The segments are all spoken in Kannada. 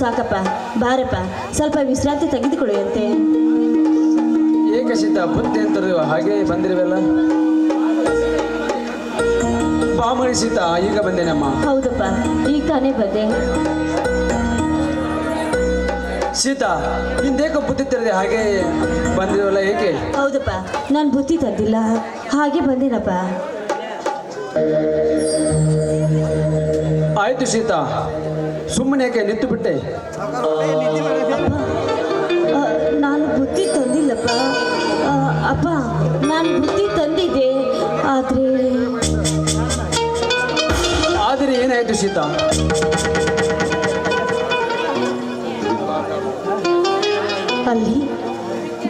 ಸಾಕಪ್ಪ ಬಾರಪ್ಪ ಸ್ವಲ್ಪ ವಿಶ್ರಾಂತಿ ತೆಗೆದುಕೊಳ್ಳುವಂತೆ. ಏಕಶಿತ ಬುದ್ಧಿ ಅಂತ ಹಾಗೆ ಬಂದಿರುವಲ್ಲ? ಬಾಮಣಿ ಸೀತಾ ಈಗ ಬಂದೇನಮ್ಮ ಹೌದಪ್ಪ ಈಗ ತಾನೇ ಬಂದೆ. ಸೀತಾ ಹಿಂದೇಕ ಬುದ್ಧಿ ತೆರೆದೆ ಹಾಗೆ ಬಂದಿರುವಲ್ಲ ಏಕೆ? ಹೌದಪ್ಪ ನಾನು ಬುದ್ಧಿ ತಂದಿಲ್ಲ. ಹಾಗೆ ಬಂದೇನಪ್ಪ. ಆಯ್ತು ಸೀತಾ ಸುಮ್ಮನೆ ಯಾಕೆ ನಿಂತು ಬಿಟ್ಟೆ? ನಾನು ಬುದ್ಧಿ ತಂದಿಲ್ಲಪ್ಪ. ಅಪ್ಪ ನಾನು ಬುದ್ಧಿ ತಂದಿದ್ದೆ. ಆದರೆ ಆದರೆ ಏನಾಯ್ತು ಸೀತಾ? ಅಲ್ಲಿ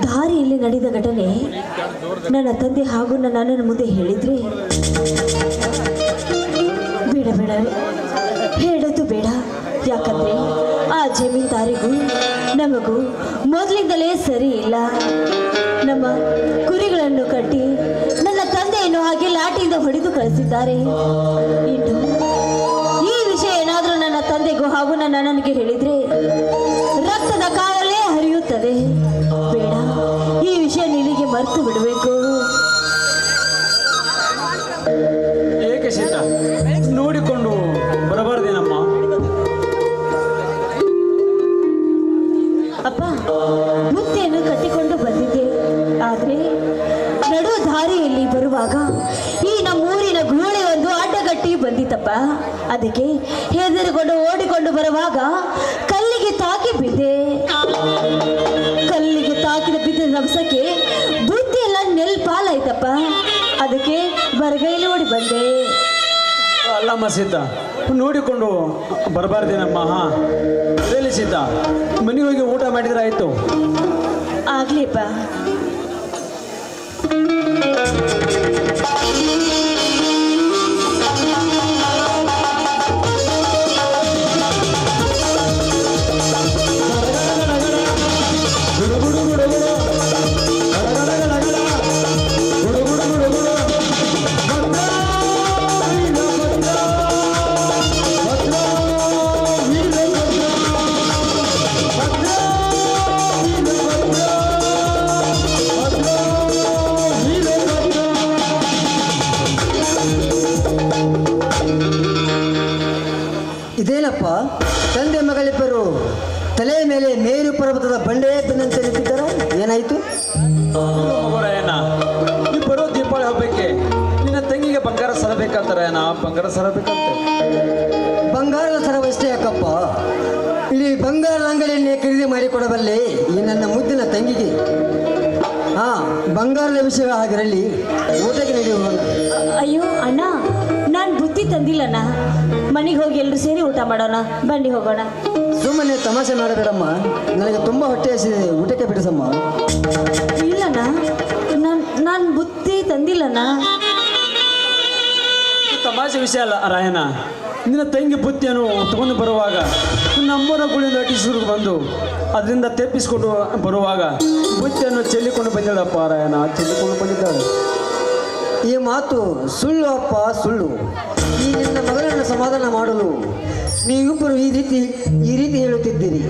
ದಾರಿಯಲ್ಲಿ ನಡೆದ ಘಟನೆ ನನ್ನ ತಂದೆ ಹಾಗೂ ನನ್ನ ಅಣ್ಣನ ಮುಂದೆ ಹೇಳಿದ್ರೆ ಬೇಡ ಬೇಡ ಹೇಳೋದು ಬೇಡ. ಯಾಕಂದ್ರೆ ಆ ಜಮೀನ್ದಾರಿಗೂ ನಮಗೂ ಮೊದಲಿಂದಲೇ ಸರಿ ಇಲ್ಲ. ನಮ್ಮ ಕುರಿಗಳನ್ನು ಕಟ್ಟಿ ನನ್ನ ತಂದೆಯನ್ನು ಹಾಗೆ ಲಾಟಿಯಿಂದ ಹೊಡೆದು ಕಳಿಸಿದ್ದಾರೆ. ಇನ್ನು ಈ ವಿಷಯ ಏನಾದರೂ ನನ್ನ ತಂದೆಗೂ ಹಾಗೂ ನನ್ನ ನನಗೆ ಹೇಳಿದ್ರೆ ರಕ್ತದ ಕಾಲಲೇ ಹರಿಯುತ್ತದೆ. ಬೇಡ, ಈ ವಿಷಯ ನಿನಗೆ ಮರೆತು ಬಿಡಬೇಕು. ಅದಕ್ಕೆ ಹೆದರಿಕೊಂಡು ಓಡಿಕೊಂಡು ಬರುವಾಗ ಕಲ್ಲಿಗೆ ತಾಕಿ ಬಿದ್ದೆ. ಕಲ್ಲಿಗೆ ತಾಕಿದ ಬಿದ್ದ ನವಸಕ್ಕೆ ಬುದ್ಧಿ ಎಲ್ಲ ನೆಲ್ಪಾಲಾಯ್ತಪ್ಪ. ಅದಕ್ಕೆ ಬರಗೈಲಿ ಓಡಿ ಬಂದೆ. ಅಲ್ಲಮ್ಮ ಸಿದ್ಧ ನೋಡಿಕೊಂಡು ಬರಬಾರ್ದೇನಮ್ಮ ಹಾ? ಹೇಳಿ ಸಿದ್ಧ ಮನೆಗೆ ಹೋಗಿ ಊಟ ಮಾಡಿದ್ರೆ ಆಯ್ತು. ಆಗ್ಲಿಪ್ಪ. ತಂದೆ ಮಗಳಿಬ್ಬರು ತಲೆಯ ಮೇಲೆ ಮೇರು ಪರ್ವತದ ಬಂಡೆಯೇ ಬಂದಂತೆ ನಿಂತಿದ್ದರು. ಏನಾಯ್ತು? ಇಬ್ಬರು ದೀಪಾವಳಿ ಹಬ್ಬಕ್ಕೆ ನಿನ್ನ ತಂಗಿಗೆ ಬಂಗಾರ ಸರ ಬೇಕಂತಾರೆ ನಾ ಬಂಗಾರ ಸರ ಬೇಕಂತ ಬಂಗಾರದ ಸರವಷ್ಟೇ ಯಾಕಪ್ಪ? ಇಲ್ಲಿ ಬಂಗಾರದ ಅಂಗಡಿಯನ್ನೇ ಖರೀದಿ ಮಾಡಿಕೊಡಬಲ್ಲೆ ಈ ನನ್ನ ಮುದ್ದಿನ ತಂಗಿಗೆ? ಹಾ ಬಂಗಾರದ ವಿಷಯ ಆಗಿರಲಿ ಊಟಕ್ಕೆ ನಡೆಯುವ ಅಯ್ಯೋ ಅಣ್ಣ ನಾನು ಬುದ್ಧಿ ತಂದಿಲ್ಲಣ್ಣ. ಮನೆಗೆ ಹೋಗಿ ಎಲ್ಲರೂ ಸೇರಿ ಊಟ ಮಾಡೋಣ. ಬನ್ನಿ ಹೋಗೋಣ. ಸುಮ್ಮನೆ ತಮಾಷೆ ಮಾಡಬೇಡಮ್ಮ. ನನಗೆ ತುಂಬ ಹೊಟ್ಟೆ ಹಸಿದೆ ಊಟಕ್ಕೆ ಬಿಡಿಸಮ್ಮ. ಇಲ್ಲಣ್ಣ. ನಾನು ನಾನು ಬುತ್ತಿ ತಂದಿಲ್ಲಣ್ಣ. ತಮಾಷೆ ವಿಷಯ ಅಲ್ಲ ರಾಯಣ್ಣ. ನಿನ್ನ ತಂಗಿ ಬುತ್ತಿಯನ್ನು ತಗೊಂಡು ಬರುವಾಗ ನಮ್ಮೂರ ಗುಳಿಯಿಂದ ಅಟಿಸಿರು ಬಂದು ಅದರಿಂದ ತೆಪ್ಪಿಸ್ಕೊಂಡು ಬರುವಾಗ ಬುತ್ತಿಯನ್ನು ಚೆಲ್ಲಿಕೊಂಡು ಬಂದಿದ್ದಪ್ಪ ರಾಯಣ್ಣ. ಚೆಲ್ಲಿಕೊಂಡು ಬಂದಿದ್ದಾಳೆ. ಈ ಮಾತು ಸುಳ್ಳು ಅಪ್ಪ ಸುಳ್ಳು. ಈ ನಿನ್ನ ಮಗಳನ್ನು ಸಮಾಧಾನ ಮಾಡಲು ನೀವಿಬ್ಬರು ಈ ರೀತಿ ಈ ರೀತಿ ಹೇಳುತ್ತಿದ್ದೀರಿ.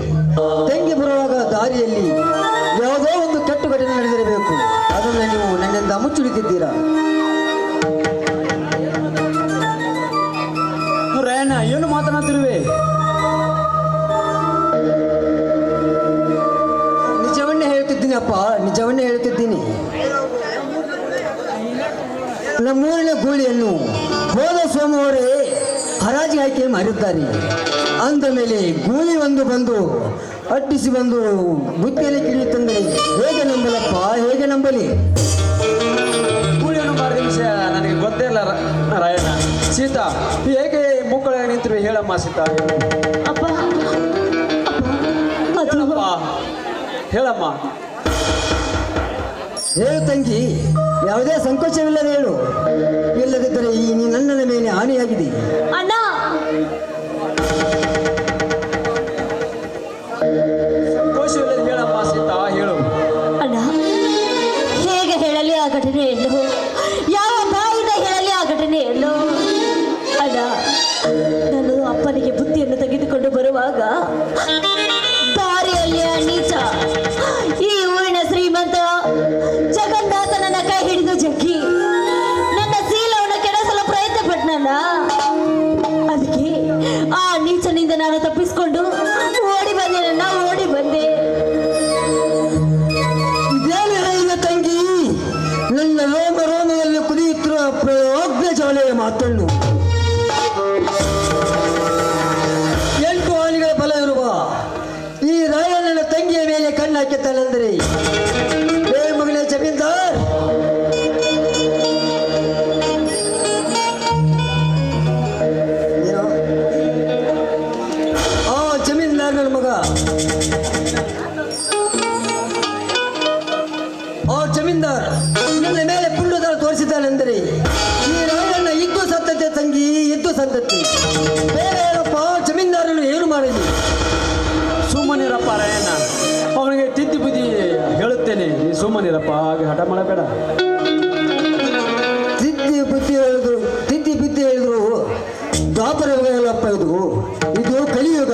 ತೆಂಗಿ ಬರುವಾಗ ದಾರಿಯಲ್ಲಿ ಯಾವುದೋ ಒಂದು ಕೆಟ್ಟು ಘಟನೆ ನಡೆದಿರಬೇಕು. ಅದನ್ನು ನೀವು ನನ್ನಿಂದ ಮುಚ್ಚುಳಿತಿದ್ದೀರಾ? ರಾಯಣ್ಣ ಏನು ಮಾತನಾಡ್ತಿರುವೆ ನಿಜವನ್ನೇ ಹೇಳ್ತಿದ್ದೀನಿ ಅಪ್ಪ ನಿಜವನ್ನೇ ಹೇಳ್ತಿದ್ದೀನಿ ನಮ್ಮೂರಿನ ಗೂಳಿಯನ್ನು ಹೋದ ಸೋಮವಾರೇ ಹರಾಜಿಗೆ ಆಯ್ಕೆ ಮಾರಿದ್ದಾರೆ ಅಂದ ಮೇಲೆ ಗೂಳಿ ಒಂದು ಬಂದು ಅಟ್ಟಿಸಿ ಬಂದು ಬುತ್ತಿಯಲ್ಲಿ ಕಿಡಿಯುತ್ತಂದರೆ ಹೇಗೆ ನಂಬಲಪ್ಪ ಹೇಗೆ ನಂಬಲಿ? ಗೂಳಿಯನ್ನು ಮಾರಿದ ವಿಷಯ ನನಗೆ ಗೊತ್ತೇ ಇಲ್ಲ ರಾಯಣ ರಾಯಣ್ಣ ಸೀತಾ ಹೇಗೆ ಮುಕ್ಕಳ ನಿಂತು ಹೇಳಮ್ಮ ಸೀತಾ. ಅಪ್ಪ ಅಪ್ಪ, ಅದು ಹೇಳಮ್ಮ ಹೇಳಮ್ಮ. ಹೇಳು ತಂಗಿ ಯಾವುದೇ ಸಂಕೋಚವಿಲ್ಲದೆ ಹೇಳು. ಇಲ್ಲದಿದ್ದರೆ ಈ ನೀ ನನ್ನನ ಮೇಲೆ ಹಾನಿಯಾಗಿದೆ. ಅಣ್ಣ ಕಣ್ಣು ಹಾಕಿದ್ದಾನೆಂದರೆ ಏ ಸುಮ್ಮನಿರಪ್ಪ ಹಾಗೆ ಹಠ ಮಾಡಬೇಡ ತಿದ್ದಿ ಬುದ್ಧಿ ಹೇಳಿದ್ರು ತಿದ್ದಿ ಬುದ್ಧಿ ಹೇಳಿದ್ರು, ದಾಪರ ಯುಗ ಎಲ್ಲಪ್ಪ ಇದು. ಇದು ಕಲಿಯುಗ.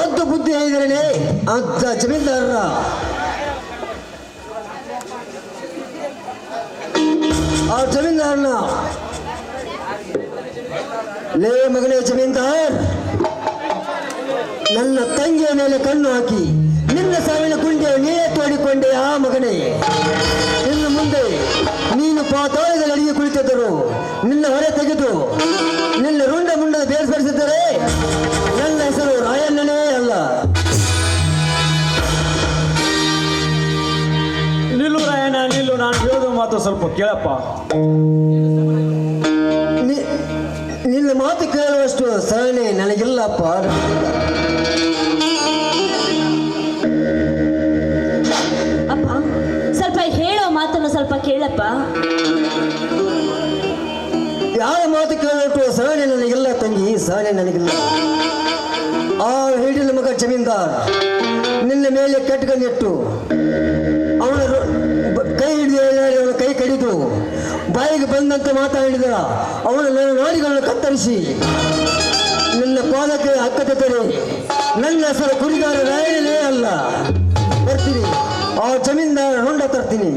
ಒಂದು ಬುದ್ಧಿ ಹೇಳಿದ್ರೆ ಅಂತ ಜಮೀನ್ದಾರರ. ಆ ಜಮೀನ್ದಾರನ. ಲೇ ಮಗನೇ ಜಮೀನ್ದಾರ್, ನನ್ನ ತಂಗಿಯ ಮೇಲೆ ಕಣ್ಣು ಹಾಕಿ, ನಿನ್ನ ಸಾವಿನ ಕುಂಡಿಯ ನೀರೇ ಆ ಮಗನೇ. ಇನ್ನು ಮುಂದೆ ನೀನು ಪಾತಾಳದಲ್ಲಿ ಅಡಿಗೆ ಕುಳಿತಿದ್ದರು ನಿನ್ನ ಹೊರೆ ತೆಗೆದು ನಿನ್ನ ರುಂಡ ಮುಂಡ ಬೇರ್ಪಡಿಸಿದ್ದರೆ ನನ್ನ ಹೆಸರು ರಾಯಣ್ಣನೇ ಅಲ್ಲ. ನಿಲ್ಲು ರಾಯಣ್ಣ ನಿಲ್ಲು ನಾನು ಹೇಳೋದು ಮಾತು ಸ್ವಲ್ಪ ಕೇಳಪ್ಪ. ನಿನ್ನ ಮಾತು ಕೇಳುವಷ್ಟು ಸರಣಿ ನನಗಿಲ್ಲಪ್ಪ. ಸ್ವಲ್ಪ ಕೇಳಪ್ಪ. ಯಾರ ಮಾತು ಕೇಳಿಟ್ಟು ಸಹನೆ ನನಗಿಲ್ಲ ತಂಗಿ, ಸಹನೆ ನನಗಿಲ್ಲ. ಆ ಹಿಡಿದ ಮಗ ಜಮೀನ್ದಾರ್, ನಿನ್ನ ಮೇಲೆ ಕಟ್ಕೊಂಡಿಟ್ಟು ಅವನ ಕೈ ಹಿಡಿದು ಅವನ ಕೈ ಕಡಿದು, ಬಾಯಿಗೆ ಬಂದಂತೆ ಮಾತಾಡಿದ ಅವನ ನನ್ನ ನಾಡಿಗಳನ್ನು ಕತ್ತರಿಸಿ, ನಿನ್ನ ಪಾದಕ್ಕೆ ಹಕ್ಕತೆತ್ತರೆ ನನ್ನ ಹೆಸರು ಕುರಿಗಾರ ರಾಯನೇ ಅಲ್ಲ. ಬರ್ತೀನಿ. ಆ ಜಮೀನ್ದಾರ ಹೊಂಡ ತರ್ತೀನಿ.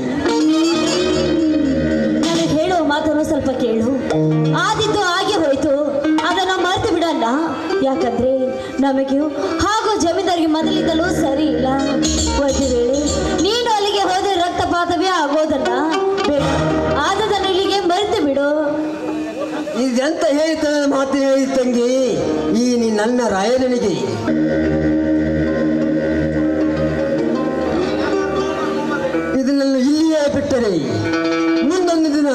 ಮಾತನ್ನು ಸ್ವಲ್ಪ ಕೇಳು. ಆದಿದ್ದು ಹಾಗೆ ಹೋಯ್ತು. ಅದನ್ನು ಮರೆತು ಬಿಡಲ್ಲ. ಯಾಕಂದ್ರೆ ನಮಗೆ ಹಾಗೂ ಜಮೀನ್ದಾರಿಗೆ ಮೊದಲಿದ್ದಲೂ ಸರಿ ಇಲ್ಲ. ಒಂದು ನೀನು ಅಲ್ಲಿಗೆ ಹೋದರೆ ರಕ್ತಪಾತವೇ ಬೇಡ. ಆದದನ್ನು ಇಲ್ಲಿಗೆ ಮರೆತು ಬಿಡು. ಇದೆಂತ ಹೇಳ್ತಾನೆ ಮಾತು ಹೇಳಿ ತಂಗಿ? ಈ ನೀ ನನ್ನ ರಾಯನಿಗೆ ಇದನ್ನೆಲ್ಲ ಇಲ್ಲಿಯೇ ಬಿಟ್ಟರೆ ಮುಂದೊಂದು ದಿನ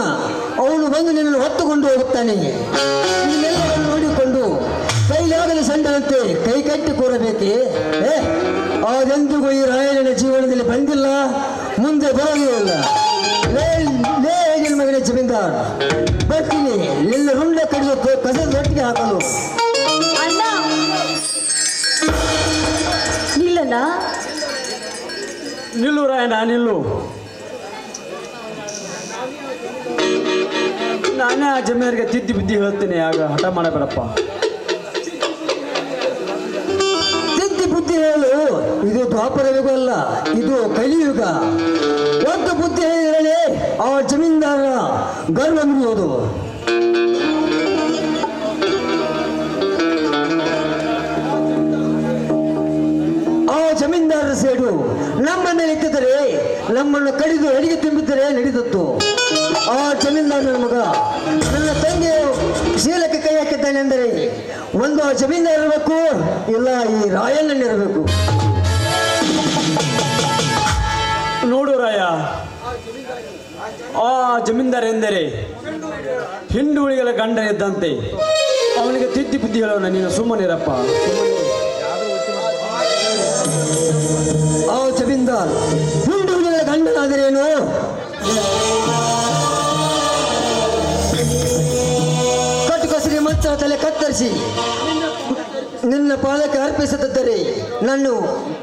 ಅವನು ಬಂದು ನಿನ್ನನ್ನು ಹೊತ್ತುಕೊಂಡು ಹೋಗುತ್ತಾನೆ. ಇದನ್ನೆಲ್ಲವನ್ನು ನೋಡಿಕೊಂಡು ಕೈಲಾಗಲಿ ಸಂಡಂತೆ ಕೈ ಕಟ್ಟಿ ಕೂರಬೇಕೆ? ಏ ಅದೆಂದಿಗೂ ಈ ರಾಯನ ಜೀವನದಲ್ಲಿ ಬಂದಿಲ್ಲ ಮುಂದೆ ಬರೋದೇ ಇಲ್ಲ ಲೇ ಲೇ ನಿನ್ನ ಮಗನೇ ಜಮೀನ್ದಾರ್. ಬರ್ತೀನಿ ನಿನ್ನ ರುಂಡ ಕಡಿದು ಕಸ ಕಸದ ಒಟ್ಟಿಗೆ ಹಾಕಲು. ಅಣ್ಣ. ನಿಲ್ಲಣ್ಣ. ನಿಲ್ಲು ರಾಯಣ್ಣ ನಿಲ್ಲು. ನಾನೇ ಆ ಜಮೀನಿಗೆ ತಿದ್ದಿ ಬುದ್ಧಿ ಹೇಳ್ತೀನಿ. ಆಗ ಹಠ ಮಾಡಬೇಡಪ್ಪ. ತಿದ್ದಿ ಬುದ್ಧಿ ಹೇಳು. ಇದು ದ್ವಾಪರ ಯುಗ ಅಲ್ಲ, ಇದು ಕಲಿಯುಗ ಒಂದು ಬುದ್ಧಿ ಹೇಳಿ, ಆ ಜಮೀನ್ದಾರ ಗರ್ವ ಅನ್ಬೋದು. ಆ ಜಮೀನ್ದಾರ ಸೇಡು. ನಮ್ಮ ಮೇಲೆ ನಮ್ಮನ್ನು ಕಡಿದು ಅಡಿಗೆ ತುಂಬಿದ್ದರೆ ನಡೆದದ್ದು. ಆ ಜಮೀನ್ದಾರನ ಮಗ, ನನ್ನ ತಂಗಿ ಶೀಲಕ್ಕೆ ಕೈ ಹಾಕಿದ್ದಾನೆ ಅಂದರೆ, ಒಂದು ಆ ಜಮೀನ್ದಾರ ಇರಬೇಕು, ಇಲ್ಲ ಈ ರಾಯಣ್ಣನಿರಬೇಕು ನೋಡು ರಾಯ, ಆ ಜಮೀನ್ದಾರ ಎಂದರೆ ಹಿಂಡುಳಿಗಳ ಗಂಡ ಇದ್ದಂತೆ, ಅವನಿಗೆ ತಿದ್ದಿ ಬುದ್ಧಿ ಹೇಳೋಣ ನೀನು. ಸುಮ್ಮನಿರಪ್ಪ. ಆ ಜಮೀನ್ದಾರ್ ಹಿಂಡುಳಿಗಳ ಗಂಡನಾದರೇನು? ಕಟ್ಟುಕಸರಿ ಮಚ್ಚ ತಲೆ ಕತ್ತರಿಸಿ, ನಿನ್ನ ಪಾದಕ್ಕೆ ಅರ್ಪಿಸದಿದ್ದರೆ ನಾನು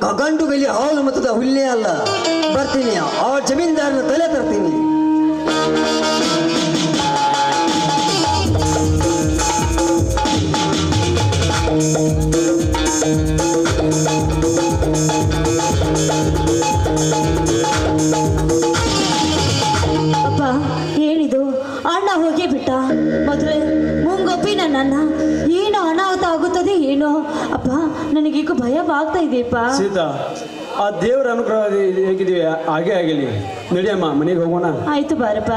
ಗಂಡು ಗಂಡುಗಲಿ ಹಾಲು ಮತದ ಹುಲ್ಲೇ ಅಲ್ಲ. ಬರ್ತೀನಿ, ಆ ಜಮೀನ್ದಾರನ ತಲೆ ತರ್ತೀನಿ. ಭಯವಾಗ್ತಾ ಇದೆಯಪ್ಪ ಸೀತಾ ಆ ದೇವರ ಅನುಗ್ರಹ ಹೇಗಿದೆಯಾ ಹಾಗೆ ಆಗಲಿ. ನಡಿಯಮ್ಮ ಮನೆಗೆ ಹೋಗೋಣ. ಆಯ್ತು ಬಾರಪ್ಪ.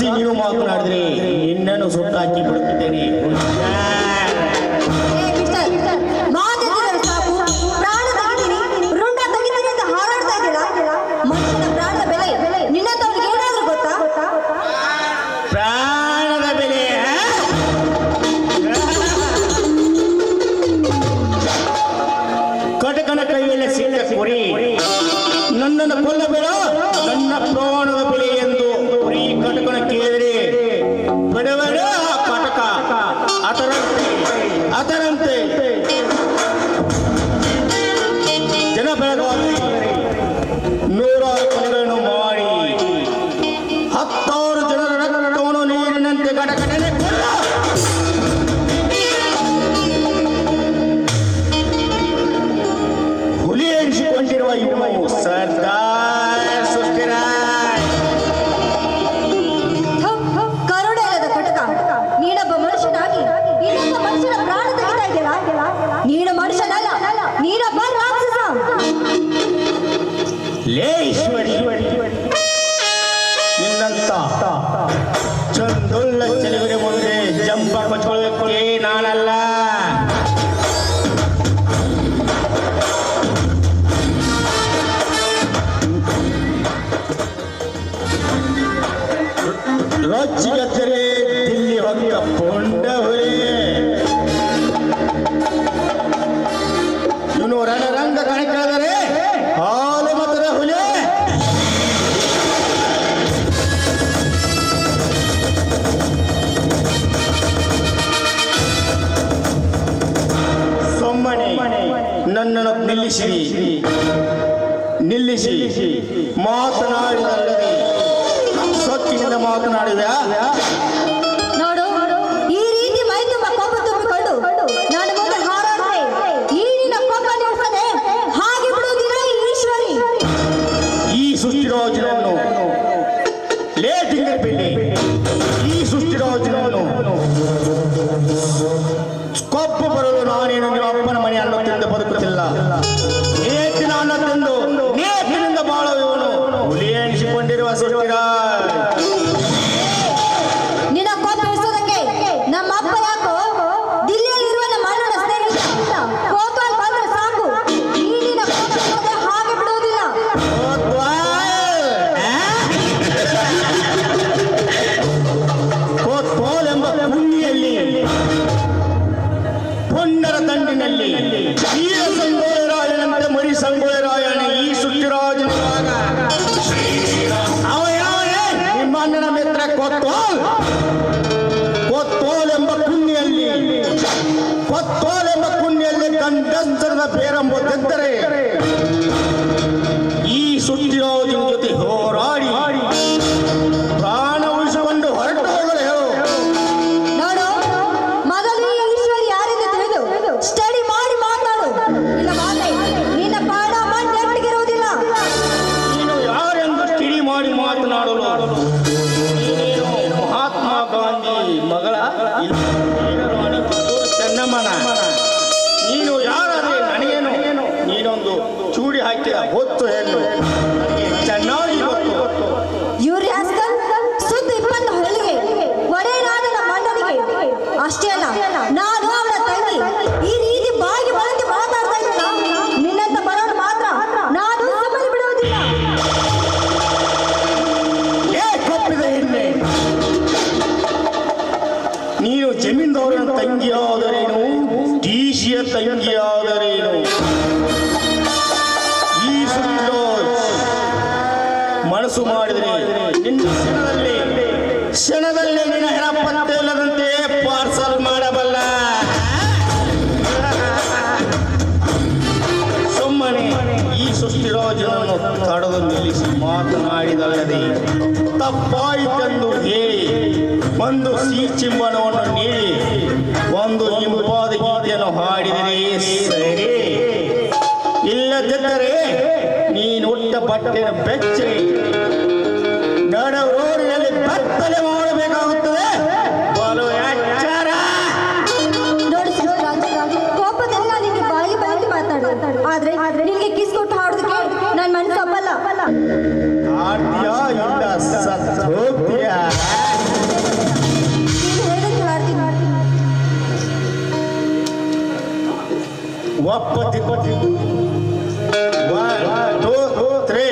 ಅಚ್ಚಿ ನೀವು ಮಾತನಾಡಿದ್ರಿ. ನಿನ್ನನ್ನು ಸುಟ್ಟಾಕಿ ಬಿಡುತ್ತೆ உறவுக்குள்ளே நான் அல்ல லட்சியத்தில் ನಿಲ್ಲಿಸಿ ಮಾತನಾಡಿದ ಸೊಕ್ಕಿನಿಂದ ಮಾತನಾಡಿದ. ಮನಸ್ಸು ಮಾಡಿದರೆ. ನಿನ್ನ ಕ್ಷಣದಲ್ಲಿ ಕ್ಷಣದಲ್ಲಿ ನಿನ್ನ ಹೆಣ ಪತ್ತೆ ಇಲ್ಲದಂತೆ ಪಾರ್ಸಲ್ ಮಾಡಬಲ್ಲ. ಸುಮ್ಮನೆ ಈ ಸುಸ್ತಿರೋ ಜನವನ್ನು ತಡೆದು ನಿಲ್ಲಿಸಿ ಮಾತನಾಡಿದಲ್ಲದೆ ತಪ್ಪಾಯಿತೆಂದು ಹೇಳಿ ಒಂದು ಸಿಹಿ ಚಿಂಬನವನ್ನು ನೀಡಿ, ಒಂದು ಇಂಪಾದ ಗೀತೆಯನ್ನು ಹಾಡಿದರೆ, ಸರಿ. ಇಲ್ಲದಿದ್ದರೆ ನೀನುಟ್ಟ ಬಟ್ಟೆಯ ಬೆಚ್ಚರಿ ಆದ್ರೆ ನಿನ್ಗೆ ಕಿಸ್ ಕೊಟ್ಟು ಹಾಡೋದಕ್ಕೆ ನನ್ನ ಮನಸ್ಸು ತಪ್ಪಲ್ಲ ಆಡ್ತೀಯಾ ಇಲ್ಲ ಸತ್ತು ಹೋಗ್ತೀಯಾ ಒಪ್ಪತ್ತಿ ಒನ್ ಟೂ ತ್ರೀ